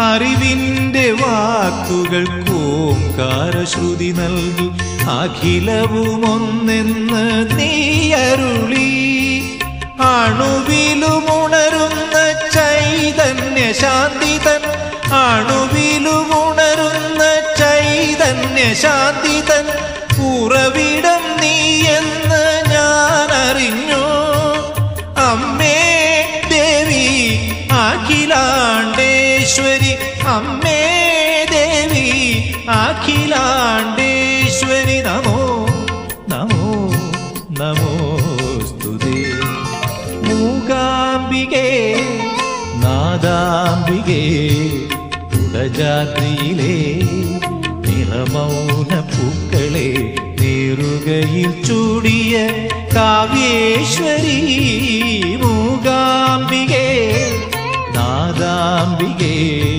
അറിവിന്റെ വാക്കുകൾ ഓംകാരശ്രുതി നൽകി. അഖിലവും ഒന്നെന്ന് നീയരുളി അണുവിലുമുണരുന്ന ചൈതന്യ ശാന്തി തൻ അണുവിലുമുണരുന്ന ചൈതന്യ ശാന്തി തൻ ഉറവിടം നീ എന്ന് ഞാൻ അറിഞ്ഞു അമ്മേ ദേവി അഖിലാണ്ടേശ്വരി അമ്മേ ദേവി അഖിലാണ്ടേശ്വരി നമോ നമോ നമോ സ്തുതി. മൂകാംബികേ നാദാംബികേ കുടജാദ്രിയിലെ നിറമൗന പൂക്കളെ നേറുകയിൽ ചൂടിയ കാവ്യേശ്വരി. മൂകാംബികേ നാദാംബികേ